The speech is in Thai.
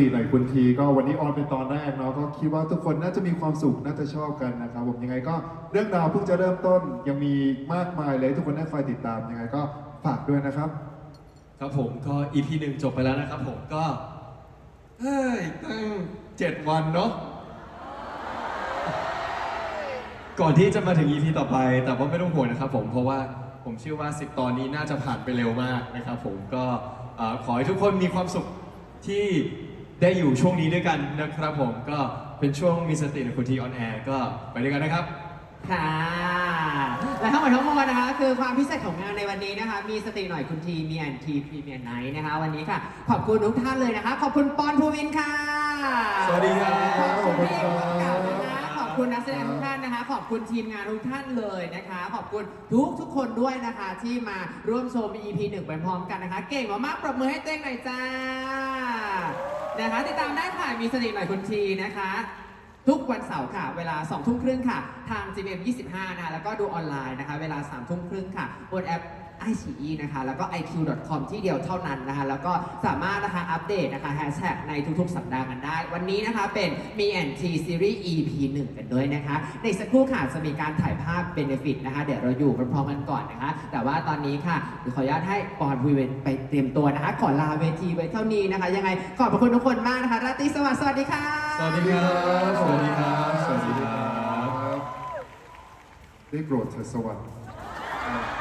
ติหน่อยคุณที ก็วันนี้ออนเป็นตอนแรกเนาะก็คิดว่าทุกคนน่าจะมีความสุขน่าจะชอบกันนะครับผมยังไงก็เรื่องราวเพิ่งจะเริ่มต้นยังมีมากมายเลยทุกคนได้คอยติดตามยังไงก็ฝากด้วยนะครับ ครับผมก็ EP หนึ่งจบไปแล้วนะครับผมก็เฮ้ยตั้งเจ็ดวันเนาะก่อนที่จะมาถึง EP ต่อไป แต่ว่าไม่ต้องห่วงนะครับผมเพราะว่าผมเชื่อว่า10ตอนนี้น่าจะผ่านไปเร็วมากนะครับผมก็ขอให้ทุกคนมีความสุขที่ ได้อยู่ช่วงนี้ด้วยกันนะครับผมก็เป็นช่วงมีสติในคุณทีออนแอร์ก็ไปด้วยกันนะครับ ค่ะและทั้งหมดทั้งมวลนะคะ คือความพิเศษของงานในวันนี้นะคะ มีสติหน่อยคุณทีมีแอนทีพรีเมียร์ไนท์นะคะ วันนี้ค่ะ ขอบคุณทุกท่านเลยนะคะ ขอบคุณปอนภูวินค่ะ สวัสดีครับขอบคุณพี่เอกขอบคุณครับเก่านะคะขอบคุณนักแสดงทุกท่านนะคะ ขอบคุณทีมงานทุกท่านเลยนะคะ ขอบคุณทุกทุกๆคนด้วยนะคะ ที่มาร่วมชม EP หนึ่งไปพร้อมกันนะคะ เก่งมากๆปรบมือให้เต้งหน่อยจ้า นะคะ ติดตามได้ค่ะมีสติหน่อยคุณทีนะคะ ทุกวันเสาร์ค่ะ เวลา2ทุ่มครึ่งค่ะ ทาง GMM 25 นะ แล้วก็ดูออนไลน์นะคะ เวลา3ทุ่มครึ่งค่ะบนแอป iQIYI นะคะแล้วก็ iq.com ที่เดียวเท่านั้นนะคะแล้วก็สามารถนะคะอัปเดตนะคะแฮชแท็กในทุกๆ สัปดาห์กันได้ วันนี้นะคะเป็นมี NT Series EP 1 กันด้วยนะคะ ในสักครู่ค่ะจะมีการถ่ายภาพ Benefit นะคะ เดี๋ยวเราอยู่พร้อมๆกันก่อนนะคะ แต่ว่าตอนนี้ค่ะเดี๋ยวขออนุญาตให้ปอนวีเวนไปเตรียมตัวนะคะ ขอลาเวทีไว้เท่านี้นะคะ ยังไงขอบพระคุณทุกคนมากนะคะ ราตรีสวัสดิ์สวัสดีค่ะ สวัสดีครับ สวัสดีครับ สวัสดีครับ ได้โปรดเถิดสวัสดิ์